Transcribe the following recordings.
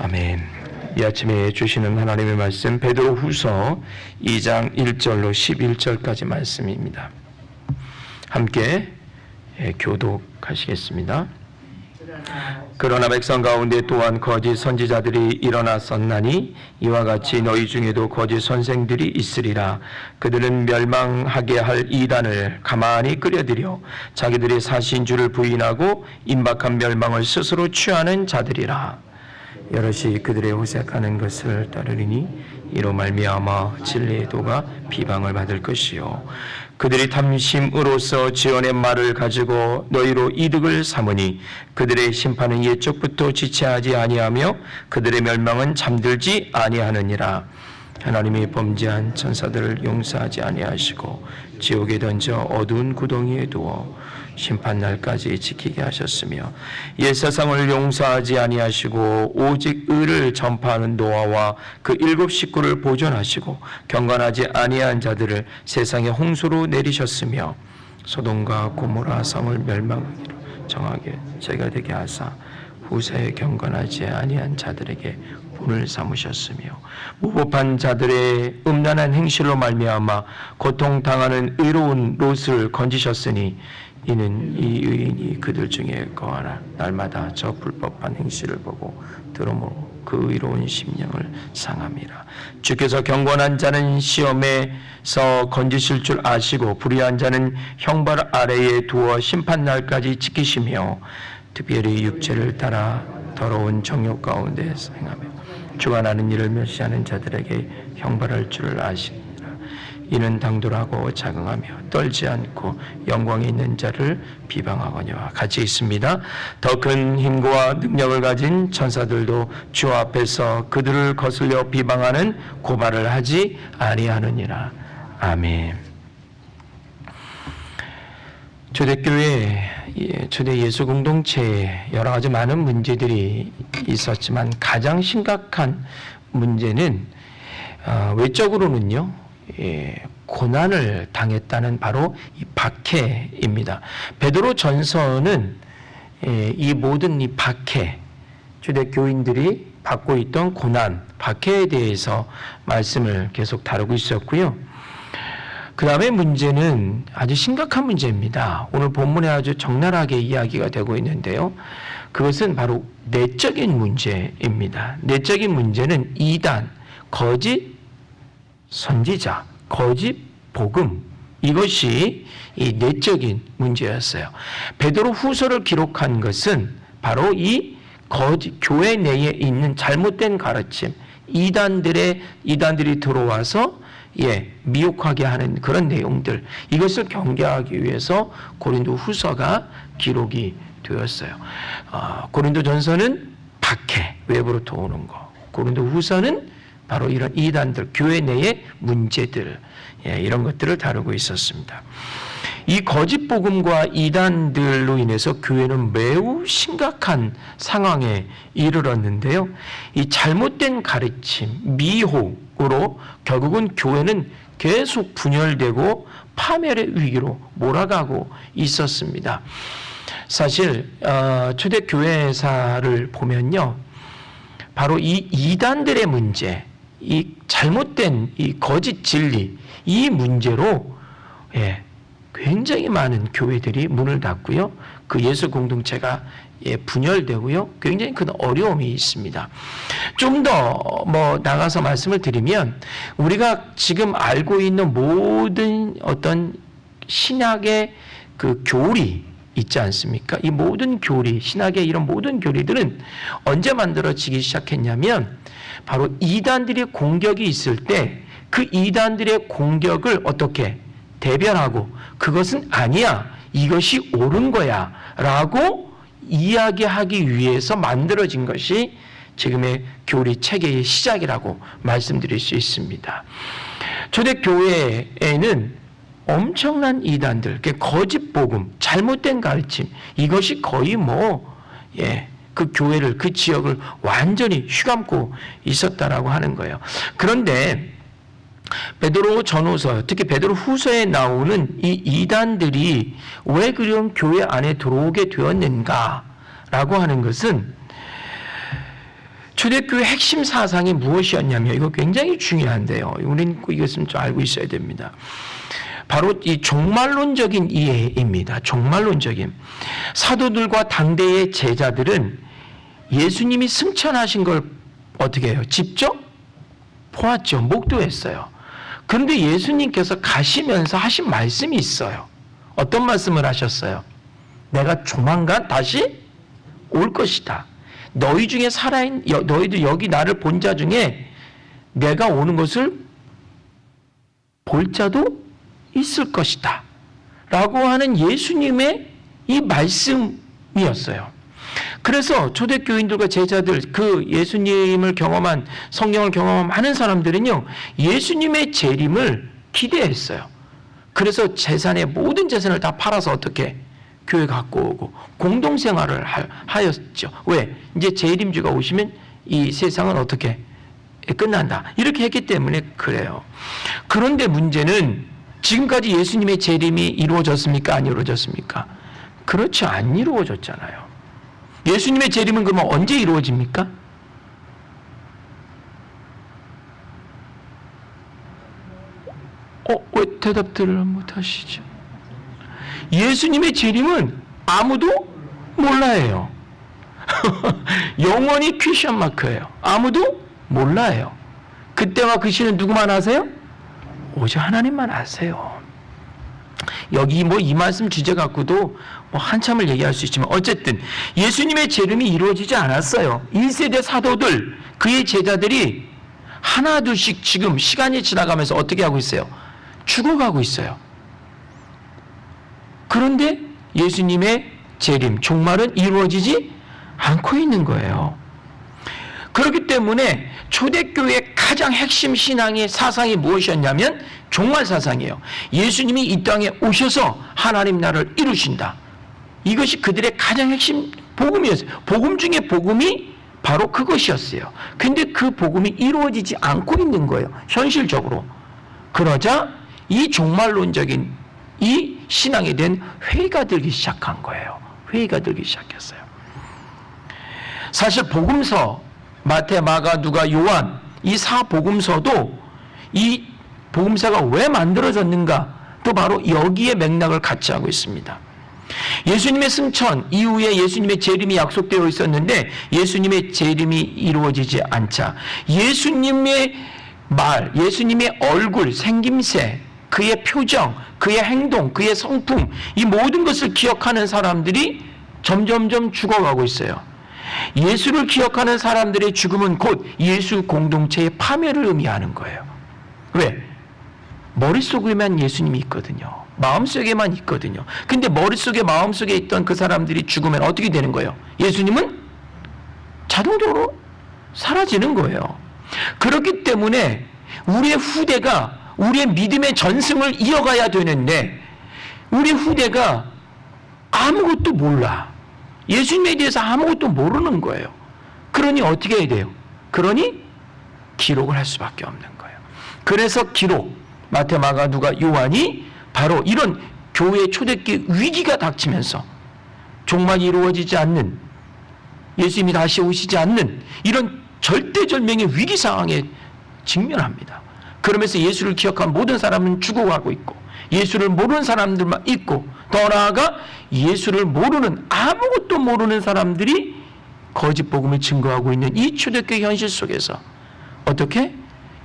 아멘. 이 아침에 주시는 하나님의 말씀 베드로 후서 2장 1절로 11절까지 말씀입니다. 함께 예, 교독하시겠습니다. 그러나 백성 가운데 또한 거짓 선지자들이 일어났었나니 이와 같이 너희 중에도 거짓 선생들이 있으리라 그들은 멸망하게 할 이단을 가만히 끌어들여 자기들의 사신 줄을 부인하고 임박한 멸망을 스스로 취하는 자들이라 여럿이 그들의 호색하는 것을 따르리니 이로 말미암아 진리의 도가 비방을 받을 것이요. 그들이 탐심으로서 지원의 말을 가지고 너희로 이득을 삼으니 그들의 심판은 예적부터 지체하지 아니하며 그들의 멸망은 잠들지 아니하느니라 하나님이 범죄한 천사들을 용서하지 아니하시고 지옥에 던져 어두운 구덩이에 두어 심판 날까지 지키게 하셨으며 옛 세상을 용서하지 아니하시고 오직 의를 전파하는 노아와 그 일곱 식구를 보존하시고 경건하지 아니한 자들을 세상의 홍수로 내리셨으며 소돔과 고모라 성을 멸망하기로 정하게 제가 되게 하사 후세에 경건하지 아니한 자들에게 본을 삼으셨으며 무법한 자들의 음란한 행실로 말미암아 고통 당하는 의로운 롯을 건지셨으니 이는 이 의인이 그들 중에 거하나 날마다 저 불법한 행실을 보고 들어오므로 그 의로운 심령을 상함이라. 주께서 경건한 자는 시험에서 건지실 줄 아시고 불의한 자는 형벌 아래에 두어 심판 날까지 지키시며 특별히 육체를 따라 더러운 정욕 가운데 행하며 주관하는 일을 멸시하는 자들에게 형벌할 줄을 아시니라 이는 당돌하고 자긍하며 떨지 않고 영광이 있는 자를 비방하거니와 같이 있습니다. 더 큰 힘과 능력을 가진 천사들도 주 앞에서 그들을 거슬려 비방하는 고발을 하지 아니하느니라. 아멘. 초대교회, 예, 초대 예수 공동체에 여러 가지 많은 문제들이 있었지만 가장 심각한 문제는 어, 외적으로는요, 예, 고난을 당했다는 바로 이 박해입니다. 베드로 전서는 예, 이 모든 이 박해, 초대 교인들이 받고 있던 고난, 박해에 대해서 말씀을 계속 다루고 있었고요. 그 다음에 문제는 아주 심각한 문제입니다. 오늘 본문에 아주 적나라하게 이야기가 되고 있는데요. 그것은 바로 내적인 문제입니다. 내적인 문제는 이단, 거짓 선지자, 거짓 복음 이것이 이 내적인 문제였어요. 베드로 후서를 기록한 것은 바로 이 거짓 교회 내에 있는 잘못된 가르침, 이단들의 이단들이 들어와서 예, 미혹하게 하는 그런 내용들 이것을 경계하기 위해서 고린도 후서가 기록이 되었어요. 어, 고린도 전서는 박해 외부로부터 오는 거. 고린도 후서는 바로 이런 이단들 교회 내의 문제들 예, 이런 것들을 다루고 있었습니다. 이 거짓 복음과 이단들로 인해서 교회는 매우 심각한 상황에 이르렀는데요. 이 잘못된 가르침, 미혹으로 결국은 교회는 계속 분열되고 파멸의 위기로 몰아가고 있었습니다. 사실 어, 초대 교회사를 보면요, 바로 이 이단들의 문제, 이 잘못된 이 거짓 진리, 이 문제로 예, 굉장히 많은 교회들이 문을 닫고요. 그 예수 공동체가 예, 분열되고요. 굉장히 큰 어려움이 있습니다. 좀 더 뭐 나가서 말씀을 드리면 우리가 지금 알고 있는 모든 어떤 신약의 그 교리 있지 않습니까? 이 모든 교리, 신학의 이런 모든 교리들은 언제 만들어지기 시작했냐면 바로 이단들의 공격이 있을 때 그 이단들의 공격을 어떻게 대변하고 그것은 아니야. 이것이 옳은 거야. 라고 이야기하기 위해서 만들어진 것이 지금의 교리 체계의 시작이라고 말씀드릴 수 있습니다. 초대교회에는 엄청난 이단들, 거짓 복음, 잘못된 가르침, 이것이 거의 뭐, 예, 그 교회를, 그 지역을 완전히 휘감고 있었다라고 하는 거예요. 그런데 베드로 전후서, 특히 베드로 후서에 나오는 이 이단들이 왜 그런 교회 안에 들어오게 되었는가라고 하는 것은 초대교회 핵심 사상이 무엇이었냐면 이거 굉장히 중요한데요. 우리는 꼭 이것을 좀 알고 있어야 됩니다. 바로 이 종말론적인 이해입니다. 종말론적인 사도들과 당대의 제자들은 예수님이 승천하신 걸 어떻게 해요? 직접 보았죠. 목도했어요. 그런데 예수님께서 가시면서 하신 말씀이 있어요. 어떤 말씀을 하셨어요? 내가 조만간 다시 올 것이다. 너희 중에 살아있는 너희들 여기 나를 본 자 중에 내가 오는 것을 볼 자도 있을 것이다. 라고 하는 예수님의 이 말씀이었어요. 그래서 초대 교인들과 제자들, 그 예수님을 경험한, 성경을 경험한 많은 사람들은요, 예수님의 재림을 기대했어요. 그래서 재산의 모든 재산을 다 팔아서 어떻게 교회 갖고 오고 공동생활을 하였죠. 왜? 이제 재림주가 오시면 이 세상은 어떻게 끝난다. 이렇게 했기 때문에 그래요. 그런데 문제는 지금까지 예수님의 재림이 이루어졌습니까? 안 이루어졌습니까? 그렇지 안 이루어졌잖아요. 예수님의 재림은 그러면 언제 이루어집니까? 어, 왜 대답들을 못 하시죠? 예수님의 재림은 아무도 몰라요. 영원히 퀴션 마크예요. 아무도 몰라요. 그때와 그 시는 누구만 아세요? 오직 하나님만 아세요. 여기 뭐 이 말씀 주제 갖고도 뭐 한참을 얘기할 수 있지만 어쨌든 예수님의 재림이 이루어지지 않았어요. 1세대 사도들 그의 제자들이 하나 둘씩 지금 시간이 지나가면서 어떻게 하고 있어요? 죽어가고 있어요. 그런데 예수님의 재림, 종말은 이루어지지 않고 있는 거예요. 그렇기 때문에 초대교회의 가장 핵심 신앙의 사상이 무엇이었냐면 종말 사상이에요. 예수님이 이 땅에 오셔서 하나님 나라를 이루신다. 이것이 그들의 가장 핵심 복음이었어요. 복음 중에 복음이 바로 그것이었어요. 근데 그 복음이 이루어지지 않고 있는 거예요. 현실적으로. 그러자 이 종말론적인 이 신앙에 대한 회의가 들기 시작한 거예요. 회의가 들기 시작했어요. 사실 복음서 마태, 마가, 누가, 요한 이 사복음서도 이 복음서가 왜 만들어졌는가 또 바로 여기에 맥락을 같이 하고 있습니다. 예수님의 승천 이후에 예수님의 재림이 약속되어 있었는데 예수님의 재림이 이루어지지 않자 예수님의 말, 예수님의 얼굴, 생김새, 그의 표정, 그의 행동, 그의 성품, 이 모든 것을 기억하는 사람들이 점점점 죽어가고 있어요. 예수를 기억하는 사람들의 죽음은 곧 예수 공동체의 파멸을 의미하는 거예요. 왜? 머릿속에만 예수님이 있거든요. 마음속에만 있거든요. 근데 머릿속에 마음속에 있던 그 사람들이 죽으면 어떻게 되는 거예요? 예수님은 자동적으로 사라지는 거예요. 그렇기 때문에 우리의 후대가 우리의 믿음의 전승을 이어가야 되는데 우리 후대가 아무것도 몰라. 예수님에 대해서 아무것도 모르는 거예요. 그러니 어떻게 해야 돼요? 그러니 기록을 할 수밖에 없는 거예요. 그래서 기록, 마태, 마가, 누가, 요한이 바로 이런 교회 초대기 위기가 닥치면서 종말이 이루어지지 않는 예수님이 다시 오시지 않는 이런 절대절명의 위기 상황에 직면합니다. 그러면서 예수를 기억한 모든 사람은 죽어가고 있고 예수를 모르는 사람들만 있고 더 나아가 예수를 모르는 아무것도 모르는 사람들이 거짓 복음을 증거하고 있는 이 초대교회 현실 속에서 어떻게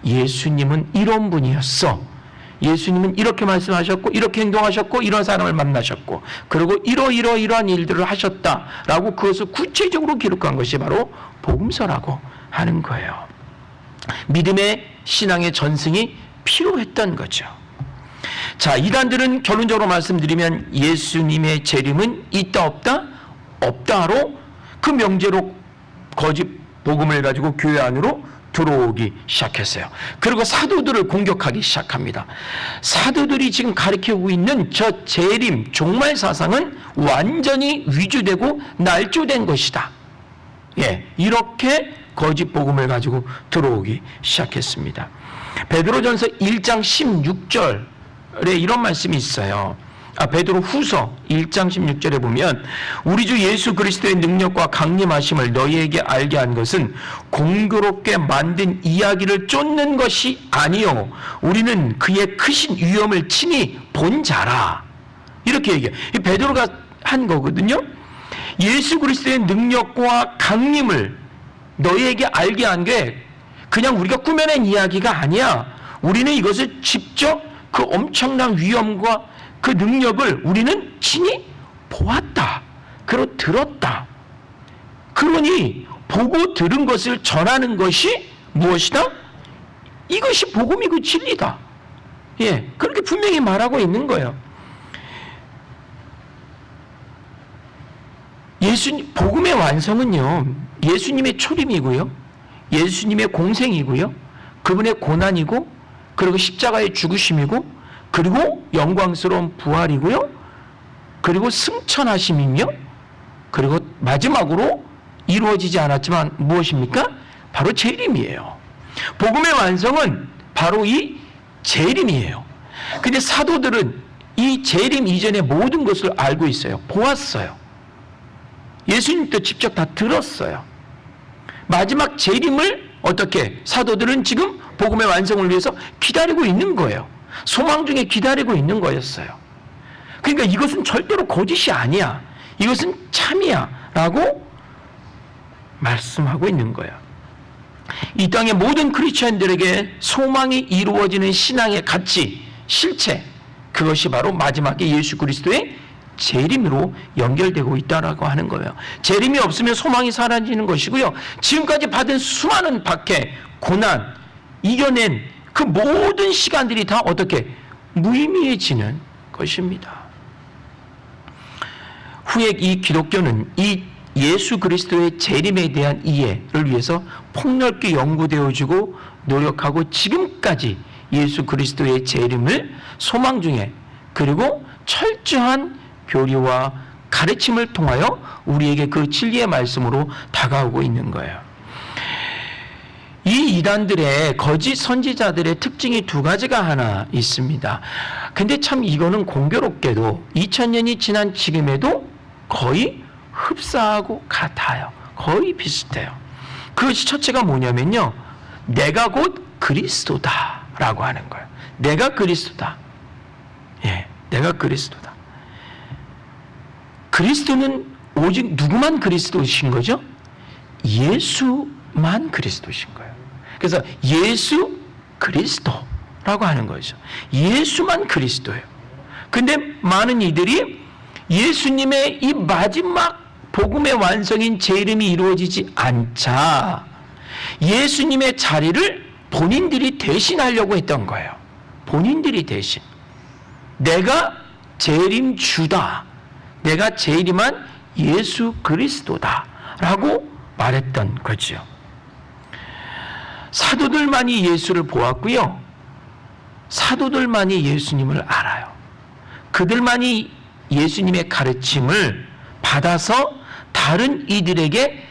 예수님은 이런 분이었어. 예수님은 이렇게 말씀하셨고 이렇게 행동하셨고 이런 사람을 만나셨고 그리고 이러이러 이러한 일들을 하셨다라고 그것을 구체적으로 기록한 것이 바로 복음서라고 하는 거예요. 믿음의 신앙의 전승이 필요했던 거죠. 자, 이단들은 결론적으로 말씀드리면 예수님의 재림은 있다 없다 없다로 그 명제로 거짓 복음을 가지고 교회 안으로 들어오기 시작했어요. 그리고 사도들을 공격하기 시작합니다. 사도들이 지금 가르치고 있는 저 재림 종말 사상은 완전히 위주되고 날조된 것이다. 예, 이렇게 거짓 복음을 가지고 들어오기 시작했습니다. 베드로전서 1장 16절에 이런 말씀이 있어요. 아, 베드로 후서 1장 16절에 보면 우리 주 예수 그리스도의 능력과 강림하심을 너희에게 알게 한 것은 공교롭게 만든 이야기를 쫓는 것이 아니요 우리는 그의 크신 위엄을 친히 본 자라 이렇게 얘기해. 이 베드로가 한 거거든요. 예수 그리스도의 능력과 강림을 너희에게 알게 한 게 그냥 우리가 꾸며낸 이야기가 아니야. 우리는 이것을 직접 그 엄청난 위엄과 그 능력을 우리는 친히 보았다. 그리고 들었다. 그러니 보고 들은 것을 전하는 것이 무엇이다? 이것이 복음이고 진리다. 예, 그렇게 분명히 말하고 있는 거예요. 예수 복음의 완성은요. 예수님의 초림이고요. 예수님의 공생이고요. 그분의 고난이고 그리고 십자가의 죽으심이고 그리고 영광스러운 부활이고요. 그리고 승천하심이며 그리고 마지막으로 이루어지지 않았지만 무엇입니까? 바로 재림이에요. 복음의 완성은 바로 이 재림이에요. 근데 사도들은 이 재림 이전의 모든 것을 알고 있어요. 보았어요. 예수님도 직접 다 들었어요. 마지막 재림을 어떻게 사도들은 지금 복음의 완성을 위해서 기다리고 있는 거예요. 소망 중에 기다리고 있는 거였어요. 그러니까 이것은 절대로 거짓이 아니야. 이것은 참이야. 라고 말씀하고 있는 거예요. 이 땅의 모든 크리스천들에게 소망이 이루어지는 신앙의 가치, 실체, 그것이 바로 마지막에 예수 그리스도의 재림으로 연결되고 있다라고 하는 거예요. 재림이 없으면 소망이 사라지는 것이고요. 지금까지 받은 수많은 박해, 고난, 이겨낸 그 모든 시간들이 다 어떻게 무의미해지는 것입니다. 후에 이 기독교는 이 예수 그리스도의 재림에 대한 이해를 위해서 폭넓게 연구되어지고 노력하고 지금까지 예수 그리스도의 재림을 소망 중에 그리고 철저한 교리와 가르침을 통하여 우리에게 그 진리의 말씀으로 다가오고 있는 거예요. 이 이단들의 거짓 선지자들의 특징이 두 가지가 하나 있습니다. 근데 참 이거는 공교롭게도 2000년이 지난 지금에도 거의 흡사하고 같아요. 거의 비슷해요. 그것이 첫째가 뭐냐면요. 내가 곧 그리스도다라고 하는 거예요. 내가 그리스도다. 예, 내가 그리스도다. 그리스도는 오직 누구만 그리스도신 거죠? 예수만 그리스도신 거예요. 그래서 예수 그리스도라고 하는 거죠. 예수만 그리스도예요. 근데 많은 이들이 예수님의 이 마지막 복음의 완성인 제 이름이 이루어지지 않자 예수님의 자리를 본인들이 대신하려고 했던 거예요. 본인들이 대신. 내가 재림 주다. 내가 재림한 예수 그리스도다. 라고 말했던 거죠. 사도들만이 예수를 보았고요. 사도들만이 예수님을 알아요. 그들만이 예수님의 가르침을 받아서 다른 이들에게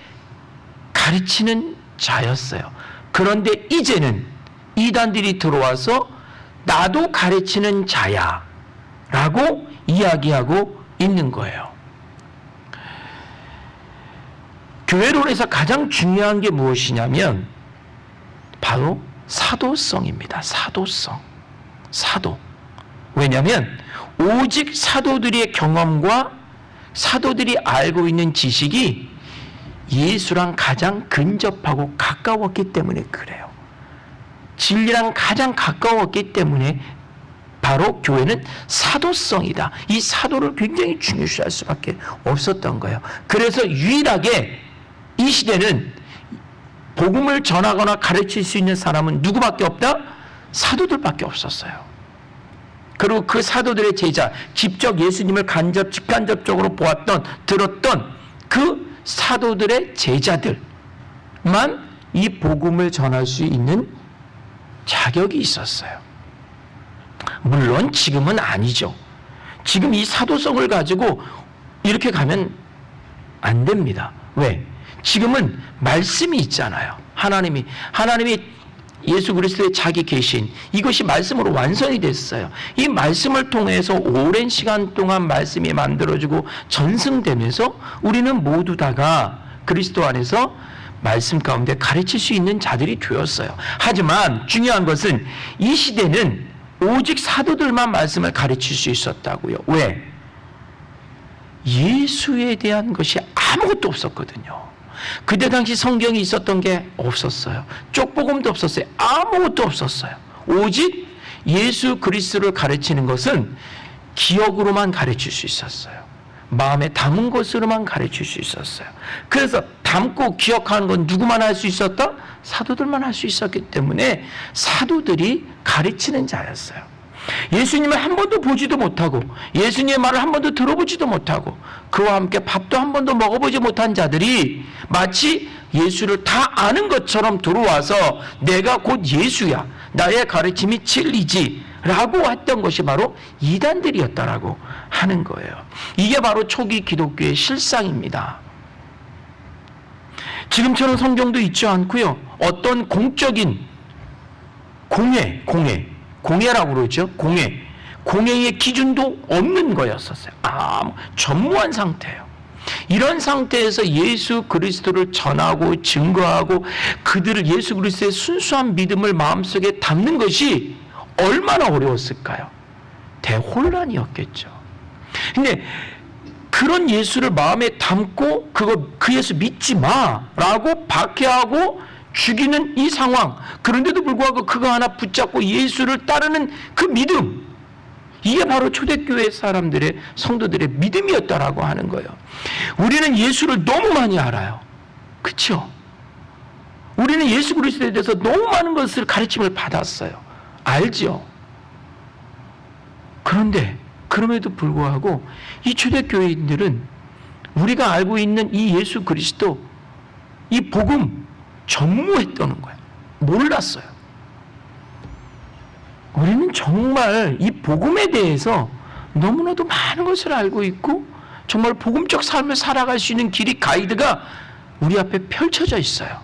가르치는 자였어요. 그런데 이제는 이단들이 들어와서 나도 가르치는 자야 라고 이야기하고 있는 거예요. 교회론에서 가장 중요한 게 무엇이냐면 바로 사도성입니다. 사도성. 사도. 왜냐하면 오직 사도들의 경험과 사도들이 알고 있는 지식이 예수랑 가장 근접하고 가까웠기 때문에 그래요. 진리랑 가장 가까웠기 때문에 바로 교회는 사도성이다. 이 사도를 굉장히 중요시할 수밖에 없었던 거예요. 그래서 유일하게 이 시대는 복음을 전하거나 가르칠 수 있는 사람은 누구밖에 없다? 사도들밖에 없었어요. 그리고 그 사도들의 제자, 직접 예수님을 간접, 직간접적으로 보았던, 들었던 그 사도들의 제자들만 이 복음을 전할 수 있는 자격이 있었어요. 물론 지금은 아니죠. 지금 이 사도성을 가지고 이렇게 가면 안 됩니다. 왜? 지금은 말씀이 있잖아요. 하나님이 하나님이 예수 그리스도의 자기 계신 이것이 말씀으로 완성이 됐어요. 이 말씀을 통해서 오랜 시간 동안 말씀이 만들어지고 전승되면서 우리는 모두 다가 그리스도 안에서 말씀 가운데 가르칠 수 있는 자들이 되었어요. 하지만 중요한 것은 이 시대는 오직 사도들만 말씀을 가르칠 수 있었다고요. 왜? 예수에 대한 것이 아무것도 없었거든요. 그때 당시 성경이 있었던 게 없었어요. 쪽복음도 없었어요. 아무것도 없었어요. 오직 예수 그리스도를 가르치는 것은 기억으로만 가르칠 수 있었어요. 마음에 담은 것으로만 가르칠 수 있었어요. 그래서 담고 기억하는 건 누구만 할 수 있었다? 사도들만 할 수 있었기 때문에 사도들이 가르치는 자였어요. 예수님을 한 번도 보지도 못하고 예수님의 말을 한 번도 들어보지도 못하고 그와 함께 밥도 한 번도 먹어보지 못한 자들이 마치 예수를 다 아는 것처럼 들어와서 내가 곧 예수야 나의 가르침이 진리지 라고 했던 것이 바로 이단들이었다라고 하는 거예요. 이게 바로 초기 기독교의 실상입니다. 지금처럼 성경도 있지 않고요. 어떤 공적인 공예, 공예, 공예라고 그러죠. 공예. 공예의 기준도 없는 거였었어요. 아, 전무한 상태예요. 이런 상태에서 예수 그리스도를 전하고 증거하고 그들을 예수 그리스도의 순수한 믿음을 마음속에 담는 것이 얼마나 어려웠을까요? 대혼란이었겠죠. 근데 그런 예수를 마음에 담고 그거 그 예수 믿지 마라고 박해하고 죽이는 이 상황 그런데도 불구하고 그거 하나 붙잡고 예수를 따르는 그 믿음 이게 바로 초대교회 사람들의 성도들의 믿음이었다라고 하는 거예요. 우리는 예수를 너무 많이 알아요. 그렇죠? 우리는 예수 그리스도에 대해서 너무 많은 것을 가르침을 받았어요. 알죠? 그런데 그럼에도 불구하고 이 초대교회인들은 우리가 알고 있는 이 예수 그리스도 이 복음 전무했다는 거예요. 몰랐어요. 우리는 정말 이 복음에 대해서 너무나도 많은 것을 알고 있고 정말 복음적 삶을 살아갈 수 있는 길이 가이드가 우리 앞에 펼쳐져 있어요.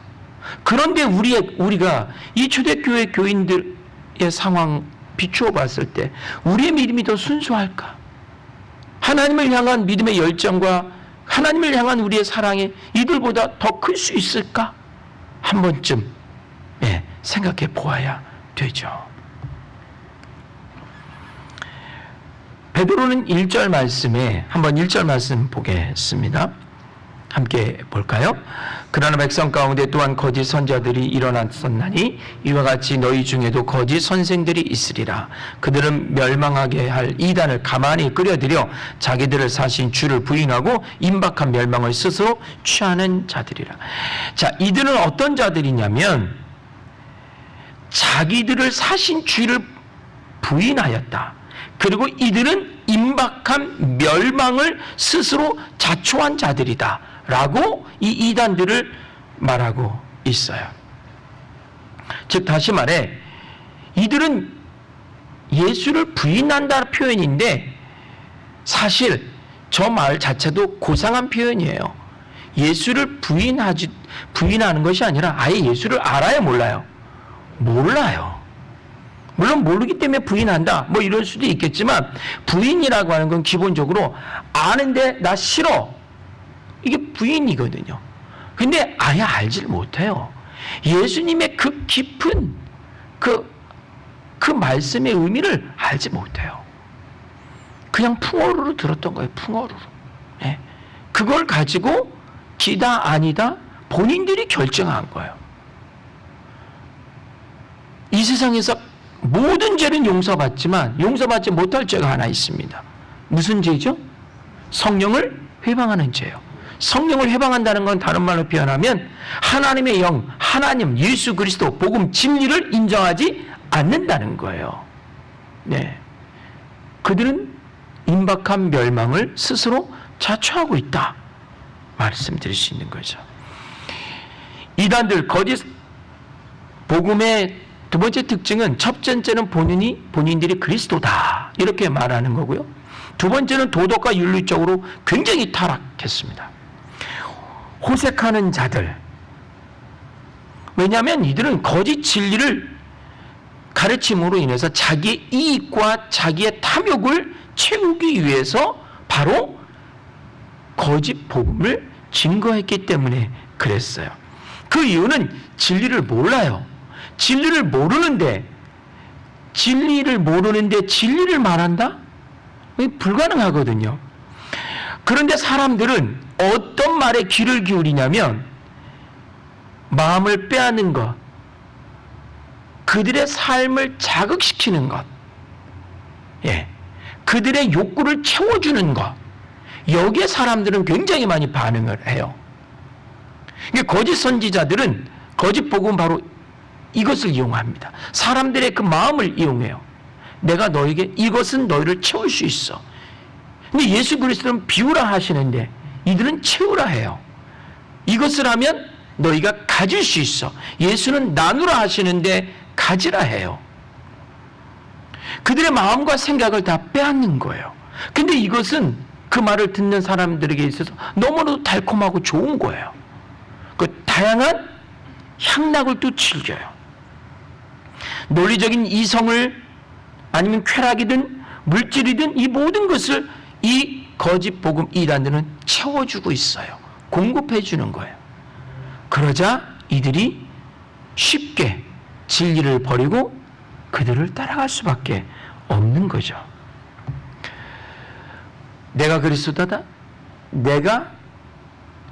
그런데 우리의 우리가 이 초대교회 교인들의 상황 비추어 봤을 때 우리의 믿음이 더 순수할까? 하나님을 향한 믿음의 열정과 하나님을 향한 우리의 사랑이 이들보다 더 클 수 있을까? 한 번쯤 예, 생각해 보아야 되죠. 베드로는 1절 말씀에 한번 1절 말씀 보겠습니다. 함께 볼까요? 그러나 백성 가운데 또한 거짓 선자들이 일어났었나니 이와 같이 너희 중에도 거짓 선생들이 있으리라. 그들은 멸망하게 할 이단을 가만히 끌어들여 자기들을 사신 주를 부인하고 임박한 멸망을 스스로 취하는 자들이라. 자, 이들은 어떤 자들이냐면 자기들을 사신 주를 부인하였다. 그리고 이들은 임박한 멸망을 스스로 자초한 자들이다. 라고 이 이단들을 말하고 있어요. 즉, 다시 말해, 이들은 예수를 부인한다는 표현인데, 사실 저 말 자체도 고상한 표현이에요. 예수를 부인하지, 부인하는 것이 아니라 아예 예수를 알아요, 몰라요? 몰라요. 물론 모르기 때문에 부인한다. 뭐 이럴 수도 있겠지만 부인이라고 하는 건 기본적으로 아는데 나 싫어. 이게 부인이거든요. 근데 아예 알지를 못해요. 예수님의 그 깊은 그, 그 말씀의 의미를 알지 못해요. 그냥 풍어로 들었던 거예요. 풍어로. 네. 그걸 가지고 기다 아니다 본인들이 결정한 거예요. 이 세상에서 모든 죄는 용서받지만 용서받지 못할 죄가 하나 있습니다. 무슨 죄죠? 성령을 회방하는 죄요. 성령을 회방한다는 건 다른 말로 표현하면 하나님의 영, 하나님, 예수 그리스도, 복음, 진리를 인정하지 않는다는 거예요. 네. 그들은 임박한 멸망을 스스로 자초하고 있다. 말씀드릴 수 있는 거죠. 이단들 거짓 복음의 두 번째 특징은 첫 번째는 본인이 본인들이 그리스도다 이렇게 말하는 거고요. 두 번째는 도덕과 윤리적으로 굉장히 타락했습니다. 호색하는 자들 왜냐하면 이들은 거짓 진리를 가르침으로 인해서 자기의 이익과 자기의 탐욕을 채우기 위해서 바로 거짓 복음을 증거했기 때문에 그랬어요. 그 이유는 진리를 몰라요. 진리를 모르는데 진리를 모르는데 진리를 말한다? 불가능하거든요. 그런데 사람들은 어떤 말에 귀를 기울이냐면 마음을 빼앗는 것, 그들의 삶을 자극시키는 것, 예, 그들의 욕구를 채워주는 것, 여기에 사람들은 굉장히 많이 반응을 해요. 이게 거짓 선지자들은 거짓 복음 바로 이것을 이용합니다. 사람들의 그 마음을 이용해요. 내가 너에게 이것은 너희를 채울 수 있어. 근데 예수 그리스도는 비우라 하시는데 이들은 채우라 해요. 이것을 하면 너희가 가질 수 있어. 예수는 나누라 하시는데 가지라 해요. 그들의 마음과 생각을 다 빼앗는 거예요. 근데 이것은 그 말을 듣는 사람들에게 있어서 너무나도 달콤하고 좋은 거예요. 그 다양한 향락을 또 즐겨요. 논리적인 이성을 아니면 쾌락이든 물질이든 이 모든 것을 이 거짓 복음 이단들은 채워주고 있어요. 공급해 주는 거예요. 그러자 이들이 쉽게 진리를 버리고 그들을 따라갈 수밖에 없는 거죠. 내가 그리스도다. 내가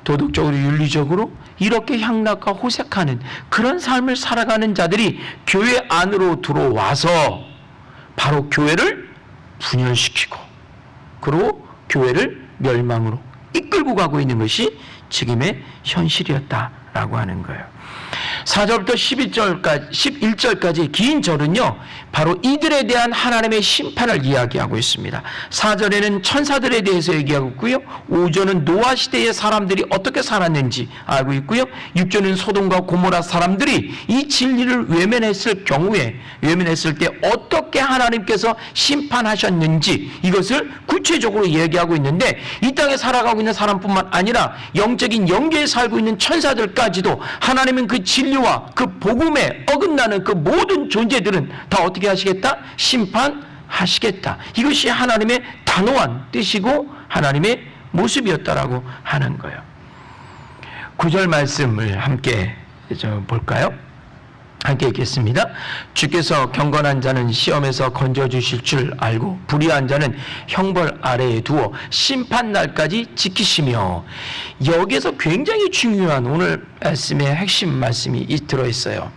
도덕적으로 윤리적으로 이렇게 향락과 호색하는 그런 삶을 살아가는 자들이 교회 안으로 들어와서 바로 교회를 분열시키고 그리고 교회를 멸망으로 이끌고 가고 있는 것이 지금의 현실이었다라고 하는 거예요. 4절부터 11절까지, 11절까지 긴 절은요, 바로 이들에 대한 하나님의 심판을 이야기하고 있습니다. 4절에는 천사들에 대해서 얘기하고 있고요. 5절은 노아 시대의 사람들이 어떻게 살았는지 알고 있고요. 6절은 소돔과 고모라 사람들이 이 진리를 외면했을 경우에, 외면했을 때 어떻게 하나님께서 심판하셨는지 이것을 구체적으로 얘기하고 있는데 이 땅에 살아가고 있는 사람뿐만 아니라 영적인 영계에 살고 있는 천사들까지도 하나님은 그 진리 와 그 복음에 어긋나는 그 모든 존재들은 다 어떻게 하시겠다? 심판하시겠다. 이것이 하나님의 단호한 뜻이고 하나님의 모습이었다라고 하는 거예요. 구절 말씀을 함께 볼까요? 함께 읽겠습니다. 주께서 경건한 자는 시험에서 건져 주실 줄 알고 불의한 자는 형벌 아래에 두어 심판 날까지 지키시며 여기에서 굉장히 중요한 오늘 말씀의 핵심 말씀이 들어 있어요.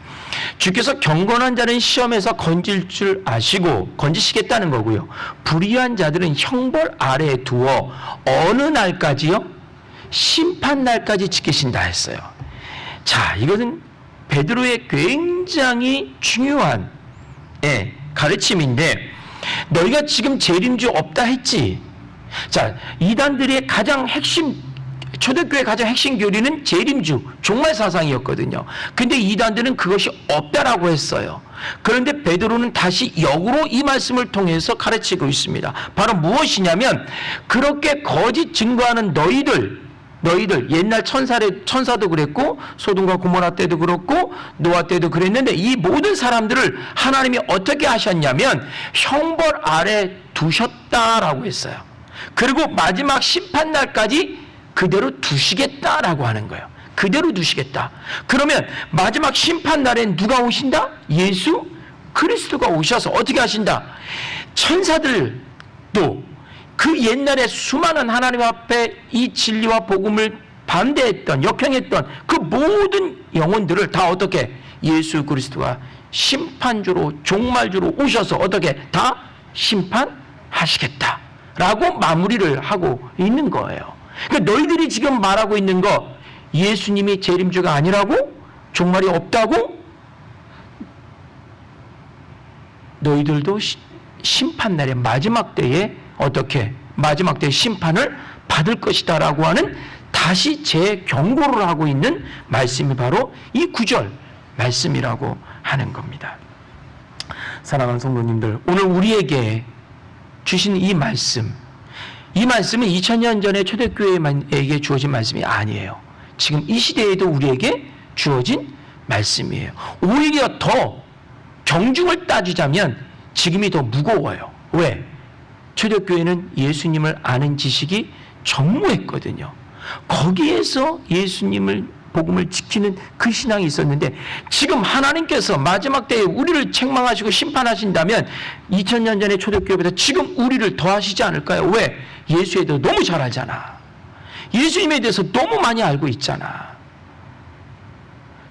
주께서 경건한 자는 시험에서 건질 줄 아시고 건지시겠다는 거고요. 불의한 자들은 형벌 아래에 두어 어느 날까지요? 심판 날까지 지키신다 했어요. 자, 이것은 베드로의 굉장히 중요한 예, 가르침인데 너희가 지금 재림주 없다 했지. 자, 이단들의 가장 핵심 초대교회 가장 핵심 교리는 재림주 종말 사상이었거든요. 근데 이단들은 그것이 없다라고 했어요. 그런데 베드로는 다시 역으로 이 말씀을 통해서 가르치고 있습니다. 바로 무엇이냐면 그렇게 거짓 증거하는 너희들 너희들 옛날 천사의 천사도 그랬고 소돔과 고모라 때도 그렇고 노아 때도 그랬는데 이 모든 사람들을 하나님이 어떻게 하셨냐면 형벌 아래 두셨다라고 했어요. 그리고 마지막 심판 날까지 그대로 두시겠다라고 하는 거예요. 그대로 두시겠다. 그러면 마지막 심판 날엔 누가 오신다? 예수 그리스도가 오셔서 어떻게 하신다? 천사들도 그 옛날에 수많은 하나님 앞에 이 진리와 복음을 반대했던 역행했던 그 모든 영혼들을 다 어떻게 예수 그리스도가 심판주로 종말주로 오셔서 어떻게 다 심판하시겠다 라고 마무리를 하고 있는 거예요. 그러니까 너희들이 지금 말하고 있는 거 예수님이 재림주가 아니라고 종말이 없다고 너희들도 심판날의 마지막 때에 어떻게 마지막 때 심판을 받을 것이다라고 하는 다시 재경고를 하고 있는 말씀이 바로 이 구절 말씀이라고 하는 겁니다. 사랑하는 성도님들, 오늘 우리에게 주신 이 말씀, 이 말씀은 2000년 전에 초대교회에게 주어진 말씀이 아니에요. 지금 이 시대에도 우리에게 주어진 말씀이에요. 오히려 더 경중을 따지자면 지금이 더 무거워요. 왜? 초대교회는 예수님을 아는 지식이 전무했거든요. 거기에서 예수님을 복음을 지키는 그 신앙이 있었는데 지금 하나님께서 마지막 때에 우리를 책망하시고 심판하신다면 2000년 전에 초대교회보다 지금 우리를 더 하시지 않을까요? 왜? 예수에 대해서 너무 잘 알잖아. 예수님에 대해서 너무 많이 알고 있잖아.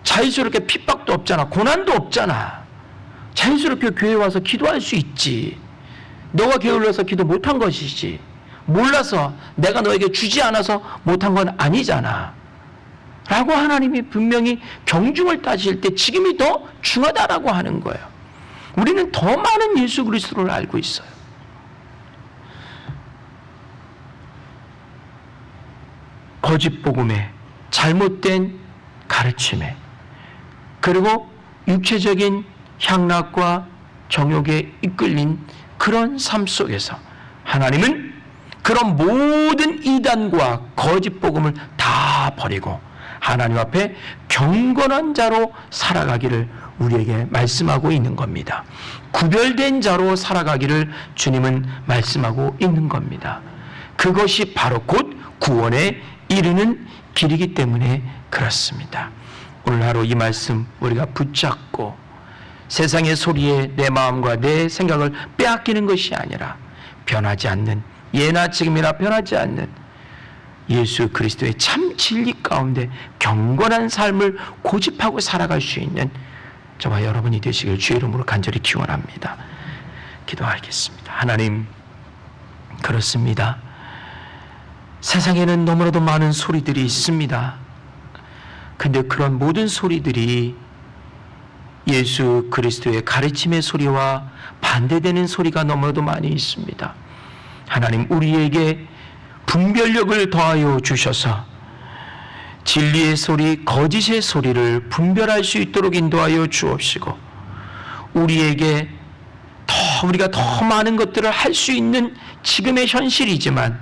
자유스럽게 핍박도 없잖아. 고난도 없잖아. 자유스럽게 교회 와서 기도할 수 있지. 너가 게을러서 기도 못한 것이지. 몰라서 내가 너에게 주지 않아서 못한 건 아니잖아. 라고 하나님이 분명히 경중을 따질 때 지금이 더 중하다라고 하는 거예요. 우리는 더 많은 예수 그리스도를 알고 있어요. 거짓 복음에 잘못된 가르침에 그리고 육체적인 향락과 정욕에 이끌린 그런 삶 속에서 하나님은 그런 모든 이단과 거짓 복음을 다 버리고 하나님 앞에 경건한 자로 살아가기를 우리에게 말씀하고 있는 겁니다. 구별된 자로 살아가기를 주님은 말씀하고 있는 겁니다. 그것이 바로 곧 구원에 이르는 길이기 때문에 그렇습니다. 오늘 하루 이 말씀 우리가 붙잡고 세상의 소리에 내 마음과 내 생각을 빼앗기는 것이 아니라 변하지 않는 예나 지금이나 변하지 않는 예수 그리스도의 참 진리 가운데 경건한 삶을 고집하고 살아갈 수 있는 저와 여러분이 되시길 주의 이름으로 간절히 기원합니다. 기도하겠습니다. 하나님 그렇습니다. 세상에는 너무나도 많은 소리들이 있습니다. 근데 그런 모든 소리들이 예수 그리스도의 가르침의 소리와 반대되는 소리가 너무나도 많이 있습니다. 하나님 우리에게 분별력을 더하여 주셔서 진리의 소리, 거짓의 소리를 분별할 수 있도록 인도하여 주옵시고 우리에게 더 우리가 더 많은 것들을 할 수 있는 지금의 현실이지만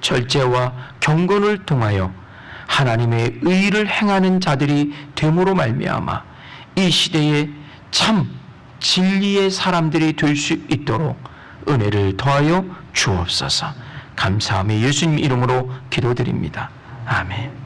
절제와 경건을 통하여 하나님의 의를 행하는 자들이 됨으로 말미암아 이 시대에 참 진리의 사람들이 될 수 있도록 은혜를 더하여 주옵소서. 감사함이 예수님 이름으로 기도드립니다. 아멘.